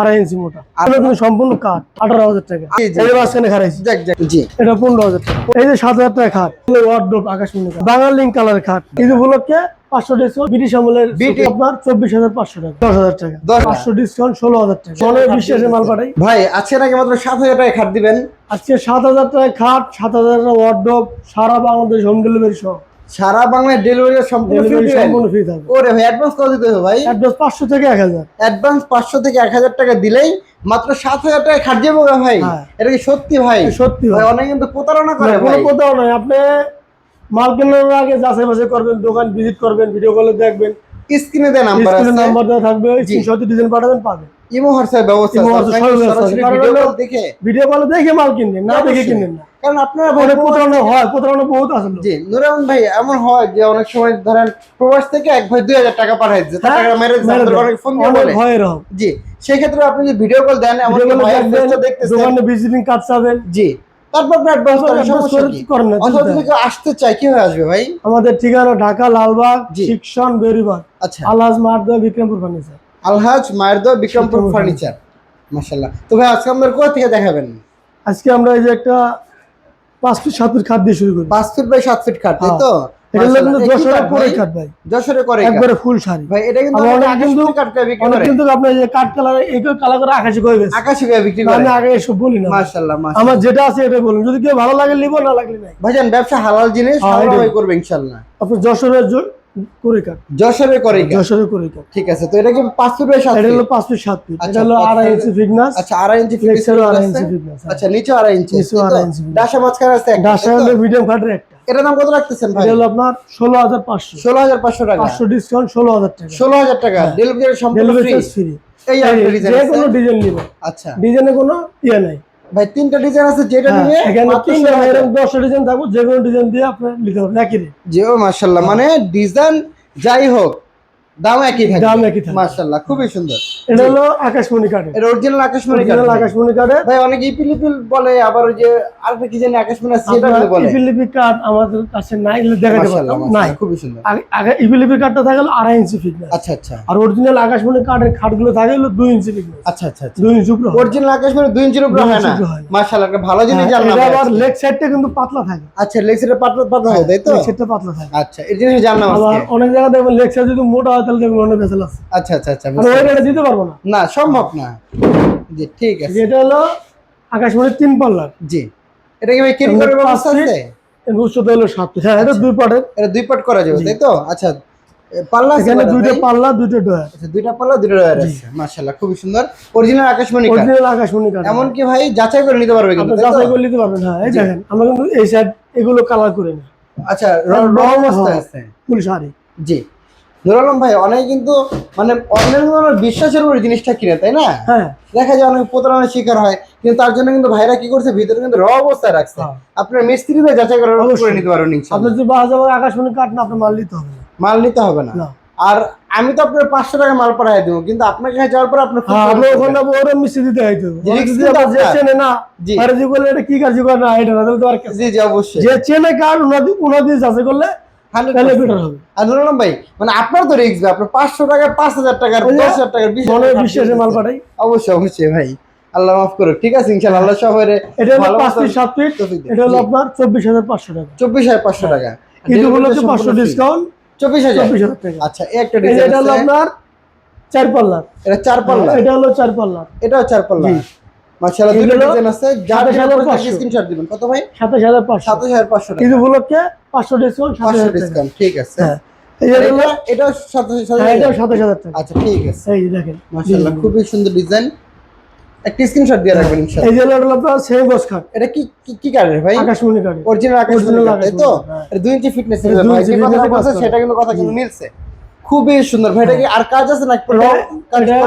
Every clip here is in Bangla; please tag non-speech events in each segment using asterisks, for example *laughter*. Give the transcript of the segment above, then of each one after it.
আড়াই ইঞ্চি মোটা। এগুলো কিন্তু সম্পূর্ণ কাঠ আঠারো হাজার টাকা। জি, জি। এটা মাঝখানে খারাইছি যাক যাক জি। এটা পনেরো হাজার টাকা। এই যে সাত হাজার টাকা খাট ওয়ার্ড্রোপ আকাশমণি খাট। কালার খাট। ঈদ উপলক্ষে পাঁচশো ডিসকাউন্ট ব্রিটিশ আমলের আপনার চব্বিশ হাজার পাঁচশো টাকা। দশ হাজার টাকা। পাঁচশো ডিসকাউন্ট ষোলো হাজার টাকা। মাল পাঠাই। ভাই আজকে নাকি মাত্র সাত হাজার টাকা খাট দিবেন? আজকে সাত হাজার টাকা খাট সাত হাজার টাকা ওয়ার্ড্রোপ সারা বাংলাদেশ হোম ডেলিভারি সহ। সারা বাংলায় ডেলিভারি সম্পূর্ণ সম্পূর্ণ ফ্রি থাকবে। ওরে ভাই অ্যাডভান্স কত দিতে হবে ভাই? অ্যাড্রেস পাঁচশো থেকে এক হাজার। অ্যাডভান্স পাঁচশো থেকে এক হাজার টাকা দিলেই মাত্র সাত হাজার টাকা খাট যাব ভাই। হ্যাঁ। এটা কি সত্যি ভাই? সত্যি ভাই। অনেক কিন্তু প্রতারণা করে কোনো ভাই। কোথাও নয় আপনি মাল কেনার আগে যাচাই বাছাই করবেন দোকান ভিজিট করবেন ভিডিও কলে দেখবেন। স্ক্রিনে দেয় নাম্বার স্ক্রিনে আছে। নাম্বার দেওয়া থাকবে স্ক্রিনশট ডিজাইন পাঠাবেন পাবেন। ইমো হোয়াটসঅ্যাপ ব্যবস্থা ইমো হোয়াটসঅ্যাপ আপনাকে সব ব্যবস্থা আছে। সরাসরি কারণ ভিডিও কল দেখে। ভিডিও কলে দেখে মাল কিনবেন না দেখে কিনবেন না। কারণ আপনারা ভাই প্রতারণা হয় প্রতারণা বহুত আছে জি নুরায়ন ভাই এমন যে অনেক সময় ধরেন প্রবাস থেকে এক ভাই দুই হাজার টাকা পাঠাই দিচ্ছে টাকা মেরে দিচ্ছে, মেরে আপনাদের দেয়। অনেক ফোন দিয়ে বলে। ভয়ের হোক জি সেই ক্ষেত্রে আপনি ভিডিও কল দেন এমন ভিডিও কলে ভাইয়ের দেখবেন face টা দেখতেছেন। দোকানে ভিজিটিং কার্ড চাবেন। জি তারপর আপনি অ্যাডভান্স করেন সমস্যা কি? করেন না, আসতে চায় কি হয়ে আসবে ভাই? আমাদের ঠিকানা ঢাকা লালবাগ। শিক্ষণ বেরিবাগ। আচ্ছা। আলহাজ মারদা বিক্রমপুর ফার্নিচার আলহাজ মায়ের দোয়া বিক্রমপুর ফার্নিচার মাশাল্লাহ তো ভাই আজকে আমাদের কোথা থেকে দেখাবেন? আজকে আমরা এই যে একটা পাঁচ ফিট সাত ফিট খাট দিয়ে শুরু করি। পাঁচ ফিট বাই সাত ফিট খাট তাই তো? আমার আমার যেটা আছে এটা বলুন। যদি কেউ ভালো লাগে নিবো না লাগলে ভাইজান ব্যবসা হালাল জিনিস হ্যাঁ। করবে ইনশাআল্লাহ। আপনার যশোরের যশোরে ঠিক আছে তো এটা কি পাঁচ ফিট বাই সাত এটা ফিট? হলো পাঁচ ফিট সাত ফিট। আচ্ছা, এটা হলো ইঞ্চি ফিটনেস আচ্ছা ইঞ্চি ইঞ্চি ফিটনেস আচ্ছা নিচে ইঞ্চি ইঞ্চি মাঝখানে আছে? হলো মিডিয়াম একটা। এটার দাম কত রাখতেছেন ভাই? এটা হলো আপনার টাকা। পাঁচশো ডিসকাউন্ট ষোলো হাজার টাকা। ষোলো হাজার টাকা। ডেলিভারি সম্পূর্ণ ডেলিভারি ফ্রি ফ্রি এই যে কোনো ডিজাইন নিবে আচ্ছা। ডিজাইনে কোনো ইয়ে নাই। ভাই তিনটা ডিজাইন আছে যেটা হ্যাঁ, নিয়ে এখানে তিনটা 16,000 এরকম দশটা ডিজাইন থাকব যে কোনো ডিজাইন দিয়ে আপনি নিতে পারবেন একই যে মাশাআল্লাহ। মানে ডিজাইন যাই হোক দাম একই থাকে। দাম একই থাকে। মাশাআল্লাহ খুবই সুন্দর। এটা হলো আকাশমণি এটা অরিজিনাল আকাশমণি আকাশমণি ভাই অনেক ইপিলিপিল বলে আবার ওই যে আরেকটা কি জানি আকাশমণি আছে আপনার বলে। ইপিলিপি আমাদের কাছে নাই এগুলো দেখাতে পারতাম। নাই। খুবই সুন্দর। আগে- ইপিলিপি কাঠটা থাকে হলো আড়াই ইঞ্চি ফিটনেস আচ্ছা আচ্ছা। আর অরিজিনাল আকাশমণি খাটগুলো থাকে হলো দুই ইঞ্চি ফিটনেস আচ্ছা আচ্ছা আচ্ছা। দুই ইঞ্চি উপরে অরিজিনাল আকাশমণি দুই ইঞ্চির উপরে হয় না। মাশাআল্লাহ একটা ভালো জিনিস হ্যাঁ, জানলাম এটা আবার লেগ সাইডটা কিন্তু পাতলা থাকে। আচ্ছা লেক্সের পাতলা পাতলা হয় তাই তো? লেগ সাইডটা পাতলা থাকে। আচ্ছা এই জিনিস জানলাম আজকে। অনেক জায়গায় দেখবেন লেগ সাইড যদি মোটা তাহলে অনেক ভেসেল আছে। আচ্ছা আচ্ছা আচ্ছা ওই রেটে দিতে পারব না। না সম্ভব না। জি ঠিক আছে। যেটা হলো আকাশমণির তিন পাল্লার। জি। এটা কি ভাই কেরি করার ব্যবস্থা আছে? উচ্চতা হলো সাত হ্যাঁ এটা দুই পাটের। এটা দুই পার্ট করা যাবে তাই তো? আচ্ছা পাল্লা এখানে দুইটা পাল্লা দুইটা ডয়ার আচ্ছা দুইটা পাল্লা দুইটা ডয়ার আছে। মাশাআল্লাহ খুবই সুন্দর। অরিজিনাল আকাশমণি কাঠ। অরিজিনাল আকাশমণি কাঠ। এমন কি ভাই যাচাই করে নিতে পারবে কিন্তু? যাচাই করে নিতে পারবেন হ্যাঁ এই দেখেন আমরা কিন্তু এই সাইড এগুলো কালার করে নিই। আচ্ছা র- র অবস্থায় আছে। ফুল শাড়ি। জি। নুর আলম ভাই অনেক কিন্তু মানে অন্যের ধরনের বিশ্বাসের উপরে জিনিসটা কিনে তাই না? হ্যাঁ। দেখা যায় অনেক প্রতারণার শিকার হয় কিন্তু তার জন্য কিন্তু ভাইরা কি করছে ভিতরে কিন্তু র অবস্থায় রাখছে। হ্যাঁ। আপনার মিস্ত্রিতে যাচাই করে করে নিতে ইনশাআল্লাহ আপনার যদি বাসা যাবে আকাশমণি কাঠ না আপনার মাল নিতে হবে। মাল নিতে হবে না। আর আমি তো আপনার পাঁচশো টাকা মাল পাঠাই দেবো কিন্তু আপনার কাছে যাওয়ার পর আপনার হ্যাঁ আপনি ওখানে ওরা মিষ্টি দিতে হইতে হবে। জি, ওরা risk যদি কিন্তু আপনার। যে আপনার। চেনে না। আরে যে বলে এটা কি কাজ করে না এটা না তাহলে তো আর জি জি অবশ্যই। যে চেনে কার ওনার দিয়ে যাচাই করলে 100% তাহলে বেটার হবে। আর ভাই মানে আপনার তো রিস্ক আপনার পাঁচশো টাকা পাঁচ হাজার টাকার দশ হাজার টাকার বিশ হাজার টাকার বিশ্বাসে মাল পাঠাই। অবশ্যই অবশ্যই ভাই। আল্লাহ মাফ করো ঠিক আছে ইনশাল্লাহ আল্লাহ সবাই এটা হলো পাঁচ ফিট সাত ফিট এটা হলো আপনার টাকা। টাকা। কিন্তু ডিসকাউন্ট টাকা। আচ্ছা এই একটা এই ডিজাইন এটা হলো আপনার চার এটা চার পাল্লা এটা হলো চার এটাও চার পাল্লা জি। মাশাআল্লাহ দুটো ডিজাইন আছে। যেটা পাঁচশো। স্ক্রিনশট দিবেন। কত ভাই? সাতাশ হাজার পাঁচশো। সাতাশ হাজার পাঁচশো টাকা। ঈদ উপলক্ষে পাঁচশো ডিসকাউন্ট পাঁচশো ডিসকাউন্ট ঠিক আছে। হ্যাঁ। এই যে আর হলো এটা এটাও সাতাশ সাতাশ হ্যাঁ, এটাও সাতাশ হাজার টাকা। আচ্ছা ঠিক আছে। এই দেখেন মাশাআল্লাহ খুবই সুন্দর ডিজাইন একটা স্ক্রিনশট দিয়ে রাখবেন ইনশাআল্লাহ। এই যে হলো আপনার সেম বস খাট এটা কি কি- কি কালার ভাই? আকাশমণি কাঠে অরিজিনাল তাই তো? আকাশমণি, হ্যাঁ। দুই ইঞ্চি ফিটনেস ভাই fitness এর সেটা কিন্তু কথা কিন্তু মিলছে। খুবই সুন্দর। ভাই এটা কি আর কাজ আছে নাকি?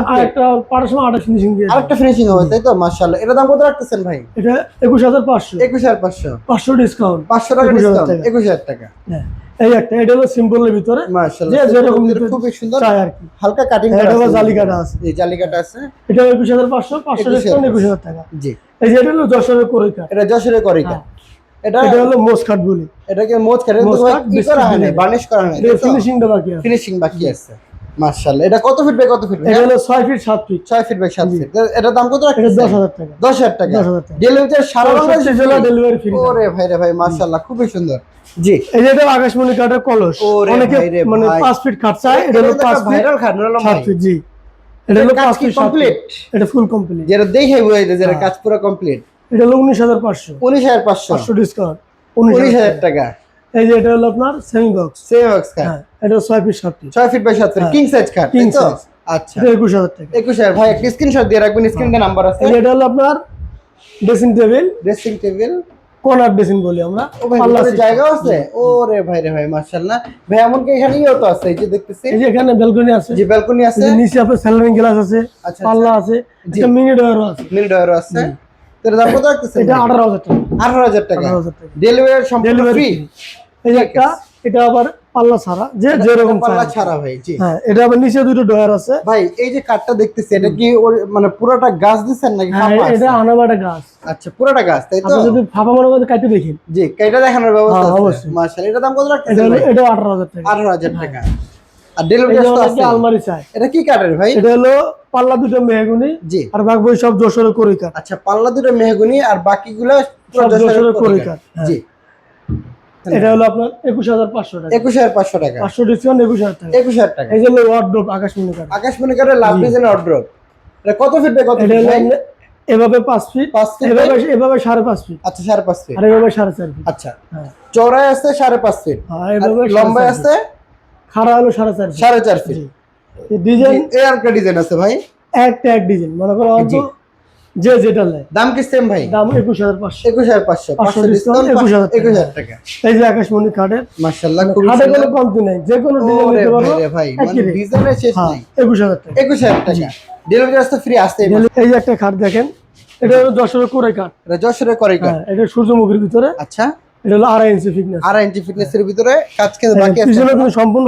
আরেকটা সময় আঠাশ ফিনিশিং দিয়ে আরেকটা ফিনিশিং হবে তাই তো? মাশাআল্লাহ। এটা দাম কত রাখতেছেন ভাই? এটা একুশ হাজার পাঁচশো। একুশ হাজার পাঁচশো। পাঁচশো ডিসকাউন্ট পাঁচশো টাকা 21,000 ডিসকাউন্ট টাকা। একুশ হাজার টাকা। হ্যাঁ এই একটা এটা হলো সিম্পলের ভিতরে। মাশাআল্লাহ। যে যেরকম খুবই- সুন্দর। চাই আর কি। হালকা কাটিং এটা আবার জালিকাটা আছে। এই জালিকাটা আছে। এটা একুশ হাজার পাঁচশো পাঁচশো 21,000 একুশ হাজার টাকা। জি। এই যে এটা হলো যশোরের করে কাঠ এটা যশোরে করে হ্যাঁ। এটা এটা হলো মোস কাঠ বলি। এটাকে মোচ খেলে মোচ তো ভাই কাট, কি করা হয় না বার্নিশ করা হয় এটা ফিনিশিংটা বাকি আছে। ফিনিশিং বাকি আছে। মাশাআল্লাহ। এটা কত ফিট বাই কত ফিট এটা হলো ছয় ফিট সাত ফিট ছয় ফিট বাই সাত ফিট এটা দাম কত এটা রাখতেছেন? টাকা। দশ হাজার টাকা। 10,000 টাকা। ডেলিভারি সারা বাংলাদেশে জেলা ডেলিভারি ফ্রি ওরে ভাই রে ভাই মাশাআল্লাহ খুবই সুন্দর। জি। এই যে এটা আকাশমণি কাঠের কলস। অনেকে মানে ভাই। পাঁচ ফিট খাট চায় এটা হলো পাঁচ ভাইরাল ফিট জি। এটা হলো ফিট এটা ফুল কমপ্লিট যেটা যেটা হ্যাঁ। কাজ পুরো কমপ্লিট এটা হলো উনিশ হাজার পাঁচশো। উনিশ হাজার পাঁচশো। ডিসকাউন্ট উনিশ হাজার টাকা। এই যে এটা হলো আপনার সেমি বক্স সেম বক্স হ্যাঁ এটা ছয় ফিট সাত ফিট ছয় ফিট বাই সাত ফিট। কিং সাইজ খাট তো? size। আচ্ছা। একুশ হাজার টাকা। একুশ হাজার। ভাই একটা স্ক্রিনশট দিয়ে রাখবেন স্ক্রিনে নাম্বার আছে। এটা হলো আপনার dressing table dressing table corner dressing বলি আমরা। ও পাল্লা জায়গা আছে? ও রে ভাই রে ভাই মাশাআল্লাহ। ভাই এমনকি এখানে ইও তো আছে? এই যে দেখতেছি। এই যে এখানে ব্যালকনি আছে। যে ব্যালকনি আছে। নিচে আপনার স্যালারিং গ্লাস আছে আচ্ছা, পাল্লা আছে জি। একটা মিনি ডয়ারও আছে। মিল ডয়ারও আছে। এর দাম কত রাখতেছেন? এটা আঠারো হাজার টাকা। আঠারো হাজার টাকা। আঠারো হাজার টাকা। ডেলিভারি সম্পূর্ণ ফ্রি এই একটা এটা আবার পাল্লা ছাড়া যে যেরকম পাল্লা ছাড়া ভাই জি। হ্যাঁ এটা আবার নিচে দুটো ডয়ার আছে। ভাই এই যে কাঠটা দেখতেছি এটা কি মানে পুরোটা গাছ দিচ্ছেন নাকি হ্যাঁ ফাঁপা এটা আনাবাটা গাছ। আচ্ছা পুরোটা গাছ তাই তো? আপনি যদি ফাঁপা মনে করতে কাটতে দেখেন। জি দেখানোর ব্যবস্থা হ্যাঁ, আছে। অবশ্যই। মাশাআল্লাহ এটা দাম কত রাখতেছেন এটা আঠারো হাজার টাকা। আঠারো হাজার টাকা। আর ডেলিভারি তো আছে। আলমারি চায়। এটা কি কাঠের ভাই? এটা হলো পাল্লা দুটো মেহগুনি জি। আর বাকি সব যশোরের করি কাঠ আচ্ছা পাল্লা দুটো মেহগুনি আর বাকিগুলো সব যশোরের যশোরের কড়ি কড়ি কাঠ। কাঠ, হ্যাঁ। জি। এটা হলো আপনার একুশ হাজার পাঁচশো টাকা। একুশ হাজার পাঁচশো টাকা। পাঁচশো ডিসকাউন্ট একুশ হাজার টাকা। একুশ হাজার টাকা। এই যে হলো ওয়ার্ড্রোপ আকাশমণি কাঠ আকাশমণি কাঠের লাভ ডিজাইন অর্ডার এটা কত ফিট কত এভাবে পাঁচ ফিট পাঁচ ফিট এভাবে এভাবে সাড়ে পাঁচ ফিট আচ্ছা সাড়ে পাঁচ ফিট আর এভাবে সাড়ে চার ফিট আচ্ছা। হ্যাঁ। চৌড়ায় আছে সাড়ে পাঁচ ফিট হ্যাঁ, লম্বায় আছে? খাড়া হলো সাড়ে চার সাড়ে চার ফিট ডিজাইন একটা ডিজাইন আছে ভাই। একটা এক ডিজাইন মনে করো অল্প যে যেটা নেয়। দাম কি সেম ভাই? দাম একুশ হাজার পাঁচশো। একুশ হাজার পাঁচশো। পাঁচশো discount, ডিসকাউন্ট 21,000 টাকা। একুশ হাজার টাকা। এই যে আকাশমণি কাঠের মার্শাল্লাহ খুবই খাটে কোনো কমতি নাই। যে কোনো ডিজাইন নিতে পারব ভাই ভাই মানে ডিজাইনের শেষ হ্যাঁ নাই। একুশ হাজার টাকা। একুশ হাজার টাকা। ডেলিভারি আসতে ফ্রি আসতে এই যে একটা খাট দেখেন এটা হলো যশোরের করে কাঠ এটা যশোরে করে কাজ হ্যাঁ এটা সূর্যমুখীর ভিতরে। আচ্ছা। এটা হলো আড়াই ইঞ্চি ফিটনেস আড়াই ইঞ্চি ফিটনেসের ভিতরে কাজ কিন্তু বাকি আছে। পিছনে কিন্তু সম্পূর্ণ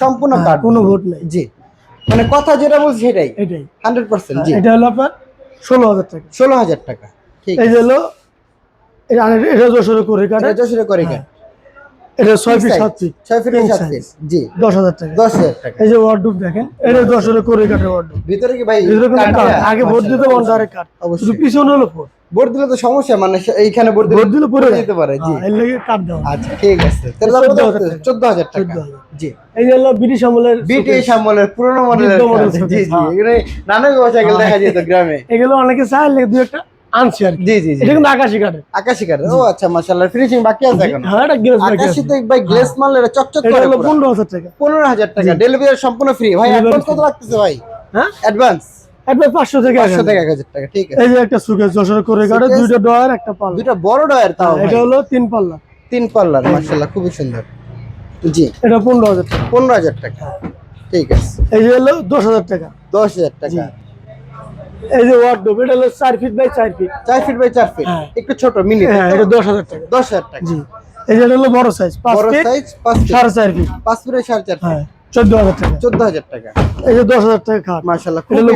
সম্পূর্ণ হ্যাঁ, কাট কোনো ভোট নেই। জি। মানে কথা যেটা বলছি সেটাই। এটাই। জি। এটা হলো আপনার ষোলো হাজার টাকা। ষোলো হাজার টাকা। ঠিক এই যে হলো এটা যশোরের করে কাঠ। এটা যশোরে করে কাজ এটা ছয় ফিট ফিট ফিট জি। টাকা। এই যে ওয়ার্ডরোব দেখেন এটা করে ওয়ার্ডরোব ভিতরে কি ভাই ভিতরে দেয়া? আগে ভোট দিতে কাঠ। অবশ্যই। শুধু পিছনে হলো ভোট। বোর্ড দিলে তো সমস্যা মানে এইখানে বোর্ড ভোট দিলে দিতে পারে জি। হ্যাঁ, এর লেগে আচ্ছা ঠিক আছে। তাহলে কত 14,000 টাকা। চোদ্দ হাজার টাকা 14,000 জি। এই হলো ব্রিটিশ আমলের বিটিএস আমলের পুরনো মডেলের জি জি হ্যাঁ। এখানে নানা সাইকেল দেখা যেত গ্রামে। এগুলো অনেকে চায় একটা আনছি আর জি জি জি। এটা কিন্তু আকাশি কাঠের। আকাশি ও আচ্ছা মাশাআল্লাহ ফিনিশিং বাকি আছে এখন? হ্যাঁ এটা গ্লেজ বাকি আছে। তো ভাই গ্লেস মাল এটা চকচক করে টাকা। ডেলিভারি সম্পূর্ণ ফ্রি ভাই অ্যাডভান্স কত। রাখতেছে ভাই? হ্যাঁ? অ্যাডভান্স একবার পাঁচশো থেকে পাঁচশো একশো থেকে এক হাজার। টাকা ঠিক আছে। এই যে একটা সুকেশ যশোর করে কাঠে দুইটা ডয়ার একটা পাল্লা। দুইটা বড় ডয়ার তাও হ্যাঁ, এটা হলো তিন পাল্লা। তিন পাল্লার মাশাআল্লাহ খুবই সুন্দর। জি। এটা পনেরো হাজার টাকা। পনেরো হাজার টাকা। ঠিক আছে। এই যে হলো দশ হাজার টাকা। দশ হাজার টাকা। এই যে ওয়ার্ডরোব এটা হলো চার ফিট বাই চার ফিট চার ফিট বাই চার ফিট হ্যাঁ। একটু ছোট মিনি হ্যাঁ এটা দশ হাজার টাকা। দশ হাজার টাকা। জি। এই যে হলো বড় সাইজ পাঁচ বড় সাইজ পাঁচ ফিট সাড়ে চার ফিট পাঁচ ফিটে সাড়ে চার ফিট হ্যাঁ। চোদ্দ হাজার টাকা। চোদ্দ হাজার টাকা। এই যে দশ হাজার টাকা খাট।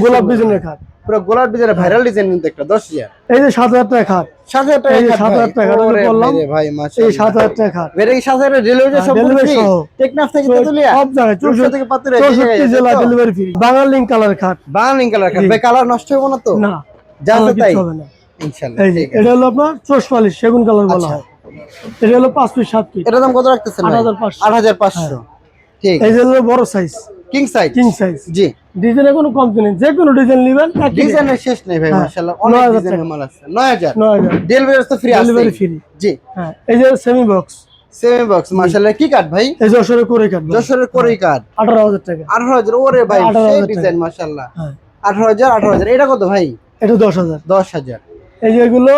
গোলাপ ডিজাইনের খাট। পুরো গোলাপ ডিজাইনের ভাইরাল ডিজাইন কিন্তু একটা দশ হাজার। এই যে সাত হাজার টাকা খাট। সাত হাজার টাকা এই সাত হাজার টাকা, বললাম। ভাই এই সাত হাজার টাকা খাট। বেরে সাত হাজার ডেলিভারি হ্যাঁ। টেকনাফ থেকে তেতুলিয়া সব জায়গায় রূপসা থেকে পাতুরিয়া চৌষট্টি জেলা ডেলিভারি ফ্রি বাঙাল কালার খাট। বার্নিং কালার খাট। ভাই কালার নষ্ট হবে না তো? না যা তাই। ইনশাআল্লাহ এটা হলো আপনার চোষপালিশ সেগুন কালার বলা আচ্ছা। হয়। এটা হলো পাঁচ ফিট সাত ফিট এটার দাম কত রাখতেছেন 8,500 আট হাজার পাঁচশো। ঠিক। এই যে বড় size king size king size জি। ডিজাইনের কোনো কমতি নেই যে কোনো ডিজাইন নেবেন ডিজাইনের শেষ নেই ভাই হ্যাঁ, মাশাআল্লাহ অনেক ডিজাইনের মাল আছে নয় হাজার। ডেলিভারি তো ফ্রি আছে ডেলিভারি ফ্রি জি। হ্যাঁ এই যে সেমি বক্স সেমি বক্স মাশাআল্লাহ কি কাঠ ভাই? এই যশোরের করে কাটবে যশোরের কোরই কাঠ আঠারো হাজার টাকা। আঠারো হাজার ওরে ভাই সেই ডিজাইন মাশাআল্লাহ। হ্যাঁ। এটা কত ভাই? এটা দশ হাজার। দশ হাজার। এই যে এগুলো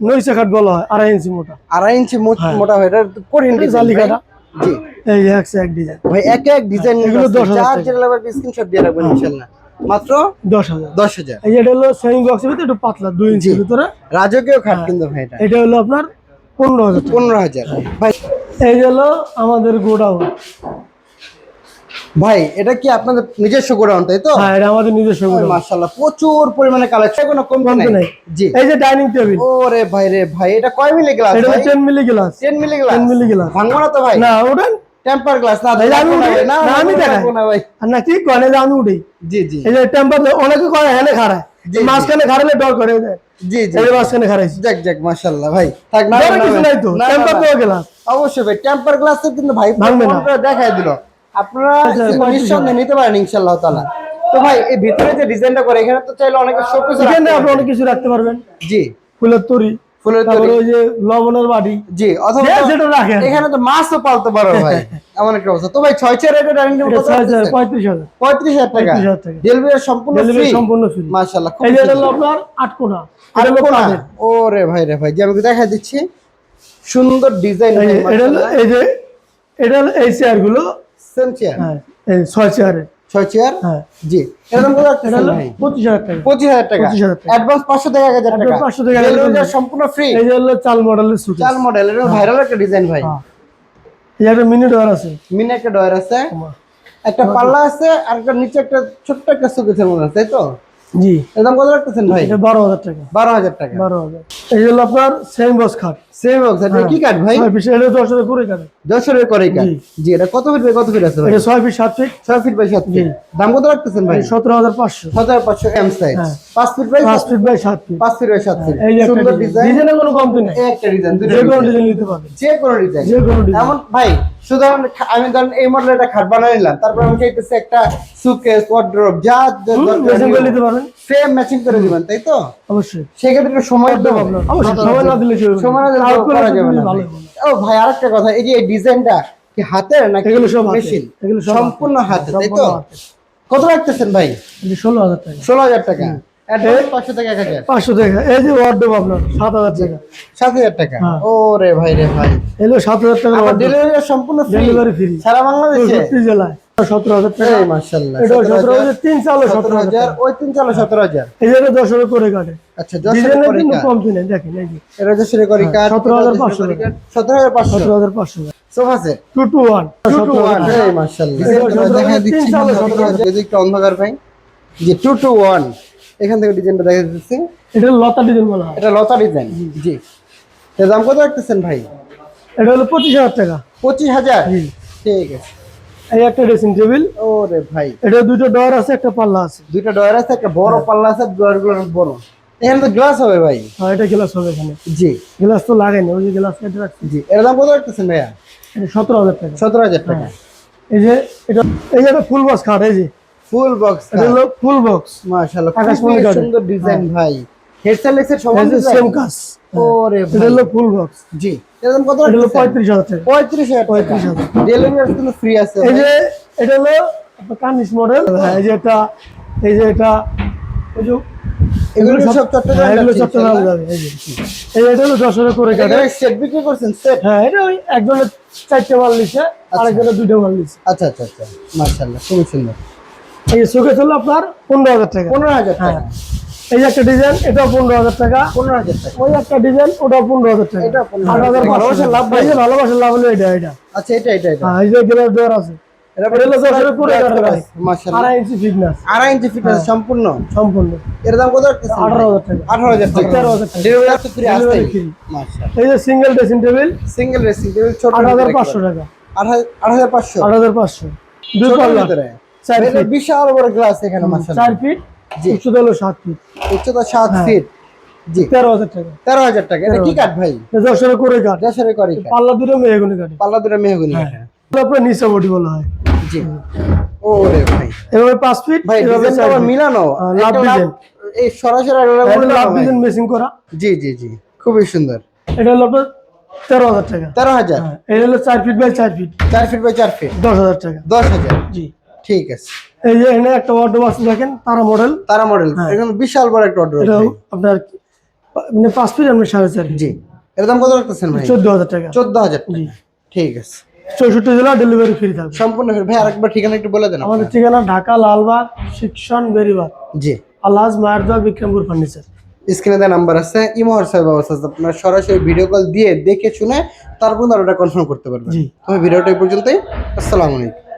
নইসা কাঠ বলা হয় আড়াই ইঞ্চি মোটা। আড়াই ইঞ্চি। মোটা হয় এটা ডিজাইন। কাটা। জি। এই যে এক ডিজাইন ভাই এক এক ডিজাইন এগুলো 10,000 চার যেটা লাগবে স্ক্রিনশট দিয়ে রাখবেন ইনশাআল্লাহ মাত্র দশ হাজার। দশ হাজার। এই যে এটা হলো সেমি বক্সের ভিতরে একটু পাতলা ভিতরে। রাজকীয় খাট কিন্তু ভাই এটা। এটা হলো আপনার পনেরো হাজার টাকা। পনেরো হাজার। ভাই এই হলো আমাদের গোডাউন। ভাই এটা কি আপনাদের নিজস্ব গোডাউন তাই তো? হ্যাঁ এটা আমাদের নিজস্ব গোডাউন। মাশাআল্লাহ প্রচুর পরিমাণে কালেকশন কোনো কমতি নাই। জি। এই যে ডাইনিং টেবিল ওরে ভাই রে ভাই এটা কয় মিলি গ্লাস এটা ভাই? Ten milli glass 10 milli glass 10 milli glass ভাঙবো না তো ভাই? না ওটা টেম্পার গ্লাস না আমি না আমি। রাখব না ভাই। আর না কি আমি উঠি। জি জি। এই যে টেম্পার অনেকে করে খাড়ায়। মাঝখানে খাড়ালে ডর করে জি জি। এই যে মাঝখানে খাড়াইছি। যাক যাক মাশাআল্লাহ ভাই। থাক না কিছু নাই তো। টেম্পার। দেওয়া অবশ্যই ভাই টেম্পার গ্লাস তো কিন্তু ভাই ভাঙবে না। দেখাই দিল। আপনারা নিঃসন্দেহে নিতে পারেন ইনশাআল্লাহ তাআলা। তো ভাই এই ভিতরে যে ডিজাইনটা করে এখানে তো চাইলে অনেকে এখানে আপনি অনেক কিছু রাখতে পারবেন। জি। ফুলের তরি ফুলের তৈরি। ওই যে লবণের বাড়ি জি অথবা যেটা রাখেন। এখানে তো মাছও পালতে পারো ভাই। *laughs* এমন একটা অবস্থা। তো ভাই ছয় ছয় রেটের ডাইনিং টেবিল কত ছয় হাজার রাখতেছেন? পঁয়ত্রিশ হাজার। পঁয়ত্রিশ হাজার টাকা। 35,000 টাকা। ডেলিভারি সম্পূর্ণ ডেলিভারি সম্পূর্ণ ফ্রি মাশাআল্লাহ খুব এই যে হলো আপনার আটকোনা আর এটা হলো কোনা? কাঠের। ও রে ভাই রে ভাই যে আমি দেখা দিচ্ছি। সুন্দর ডিজাইন এই এটা হলো এই যে এটা হলো এই চেয়ারগুলো। Same chair? হ্যাঁ ছয় চেয়ারে। ছয় চেয়ার? হ্যাঁ। জি। এরকম করে এটা রাখতেছেন হলো পঁচিশ হাজার টাকা। পঁচিশ হাজার টাকা। 25,000 টাকা। অ্যাডভান্স পাঁচশো থেকে এক হাজার টাকা। পাঁচশো থেকে 1000 Delivery সম্পূর্ণ ফ্রি এই হলো চাল মডেলের সুট চাল মডেল এটা ভাইরাল একটা ডিজাইন ভাই। হ্যাঁ। এই একটা মিনি ডয়ার আছে। মিনি একটা ডয়ার আছে। একটা পাল্লা আছে আর একটা নিচে একটা ছোট্ট একটা সুকেছের মনে আছে তাই তো? জি। একদম কত রাখতেছেন ভাই? এটা বারো হাজার টাকা। বারো হাজার টাকা। বারো হাজার। এই হলো আপনার সেম বক্স খাট। সেম বক্স এটা হ্যাঁ। কি ভাই? করে কাটে করে জি। এটা কত ফিট বাই কত ফিট আছে ভাই? এটা পিস সাত ফিট ছয় ফিট বাই সাত ফিট। দাম কত রাখতেছেন ভাই? সতেরো হাজার পাঁচশো। সতেরো পাঁচশো এম সাইজ হ্যাঁ। পাঁচ ফিট বাই পাঁচ ফিট বাই সাত ফিট। পাঁচ ফিট বাই সাত ফিট। এই যে একটা ডিজাইন ডিজাইন কোনো কমতি নেই। একটা ডিজাইন যে কোনো ডিজাইন নিতে পারবেন। যে কোনো ডিজাইন যে কোনো ডিজাইন এমন ভাই শুধু আমি ধরেন এই মডেলের একটা খাট বানাই নিলাম তারপর আমি চাইতেছি একটা যা সেম ম্যাচিং করে দিবেন তাই তো? অবশ্যই। সেক্ষেত্রে একটু সময় অবশ্যই সময় না দিলে চলবে সময় না দিলে করা যাবে না। ও ভাই আরেকটা কথা এই যে এই ডিজাইনটা কি হাতের নাকি এগুলো সব মেশিন এগুলো সম্পূর্ণ হাতে তাই তো। কত রাখতেছেন ভাই? ষোলো হাজার টাকা। ষোলো হাজার টাকা। পাঁচশো হাজার। পাঁচশো টাকা। এই যে ওয়ার্ডরোব আপনার সাত হাজার টাকা। সাত হাজার টাকা? হ্যাঁ। ও রে ভাই রে ভাই। এলো সাত হাজার টাকা ডেলিভারি সম্পূর্ণ ফ্রি ডেলিভারি ফ্রি সারা বাংলাদেশে? জেলায়। সতেরো হাজার টাকা। এটা সতেরো হাজার। তিন চালো সতেরো সতেরো হাজার। হাজার ওই তিন চালো সতেরো হাজার। এই যে দশ হাজার করে কাটে। আচ্ছা করি কিন্তু কাঠ। কমতি দেখেন এই যে। এটা যশোরের করি কাঠ, হ্যাঁ, 17,500 এটা যশোরের করি কাঠ, 17,500 সতেরো হাজার পাঁচশো sofa set? Two two one two two one সতেরো দেখা দিচ্ছি সতেরো হাজার। অন্ধকার ভাই। যে টু টু ওয়ান এখান থেকে ডিজাইনটা দেখা দিচ্ছি এটা লতা ডিজাইন বলা হয়। এটা লতা ডিজাইন জি এর দাম কত রাখতেছেন ভাই? এটা হলো পঁচিশ হাজার টাকা। পঁচিশ হাজার? জি। ঠিক আছে। এই একটা ড্রেসিং টেবিল ও রে ভাই। এটা দুটো ডোর আছে একটা পাল্লা আছে। দুটো ডয়ার আছে একটা বড় পাল্লা আছে ডয়ারগুলো অনেক বড়। এখানে তো গ্লাস হবে ভাই। হ্যাঁ এটা গ্লাস হবে এখানে। জি। গ্লাস তো লাগে না ওই যে গ্লাস কেটে রাখছি। জি। এর দাম কত রাখতেছেন ভাইয়া? সতেরো হাজার টাকা। সতেরো হাজার টাকা। এই যে এটা এই যে ফুল বক্স খাট এই যে। ফুল বক্স এটা হলো ফুল বক্স মাশাআল্লাহ সুন্দর ডিজাইন ভাই। হেডসেট লেক্সের সমান সেম কাজ। ওরে এটা ভাই। হলো ফুল বক্স জি। এর দাম কত এটা হলো রাখতেছেন? পঁয়ত্রিশ হাজার টাকা। পঁয়ত্রিশ হাজার পঁয়ত্রিশ হাজার। ডেলিভারি কিন্তু ফ্রি আছে এই যে এটা হলো আপনার কানিস মডেল হ্যাঁ। এই যে এটা এই যে এটা ওই যে এগুলো সব চট্টগ্রাম হ্যাঁ, এগুলো চট্টগ্রাম যাবে। এই যে এটা হলো করে কাটে সেট বিক্রি করছেন? সেট হ্যাঁ এটা ওই একজনের চারটে মাল নিচ্ছে আরেকজনের দুইটা মাল নিচ্ছে আচ্ছা আচ্ছা আচ্ছা। মাশাআল্লাহ খুবই সুন্দর। এই শোকেস হলো আপনার পনেরো হাজার টাকা। পনেরো হাজার টাকা। হ্যাঁ এই যে একটা ডিজাইন এটাও পনেরো হাজার টাকা। পনেরো হাজার টাকা। ওই একটা ডিজাইন ওটাও পনেরো হাজার টাকা। এটা আট হাজার ভালোবাসার লাভ ভাই। ভালোবাসার লাভ হলো এটা এটা। আচ্ছা এটা এটা এটা। হ্যাঁ এই যে গ্লাস দেওয়ার আছে। ফিটনেস সম্পূর্ণ? সম্পূর্ণ। এর দাম কত আঠারো হাজার টাকা। আঠারো হাজার টাকা। তেরো হাজার টাকা। এই যে single dressing table single dressing table আট হাজার পাঁচশো টাকা। আট হাজার পাঁচশো? আট হাজার পাঁচশো। দুই পাল্লা। বিশাল বড় গ্লাস এখানে চার ফিট উচ্চতা হলো সাত ফিট উচ্চতা সাত হ্যাঁ। ফিট জি। তেরো হাজার টাকা। তেরো হাজার টাকা। এটা কি কাঠ ভাই? করে কাঠ। করি পাল্লা দুটো মেয়েগুনি কাঠে পাল্লা দুটো মেহগুনি হ্যাঁ। আপনার নিচা বডি বলা হয়। জি। ও ভাই। এভাবে পাঁচ ফিট ভাই এভাবে। মিলানো? হ্যাঁ, লাভ ডিজাইন। এই সরাসরি লাভ। ডিজাইন মেসিং করা। জি জি জি। খুবই সুন্দর। এটা হলো আপনার তেরো হাজার টাকা। তেরো হাজার? হ্যাঁ, এটা হলো চার ফিট বাই চার ফিট চার ফিট বাই চার ফিট দশ হাজার টাকা। দশ হাজার। জি। ঠিক আছে। এই যে এখানে একটা ওয়ার্ডরোব আছে দেখেন তারা মডেল তারা মডেল হ্যাঁ। এখানে বিশাল বড় একটা অর্ডার এটা আপনার মানে পাঁচ ফিট আপনার সাড়ে চার জি। এর দাম কত রাখতেছেন ভাই? চোদ্দ হাজার টাকা। চোদ্দ হাজার টাকা। ঠিক আছে। চৌষট্টি জেলা ডেলিভারি ফ্রি থাকবে। সম্পূর্ণ। ভাই আরেকবার ঠিকানা একটু বলে দেন আমাদের ঠিকানা ঢাকা লালবাগ শিক্ষণ বেরিবাগ জি। আলহাজ মায়ারদা বিক্রমপুর ফার্নিচার স্ক্রিনে দেওয়া নাম্বার আছে ইমো হোয়াটসঅ্যাপ ব্যবস্থা আছে। আপনারা সরাসরি ভিডিও কল দিয়ে দেখে শুনে তারপর অর্ডারটা কনফার্ম করতে পারবেন। তবে ভিডিওটা এই পর্যন্তই। আসসালামু আলাইকুম।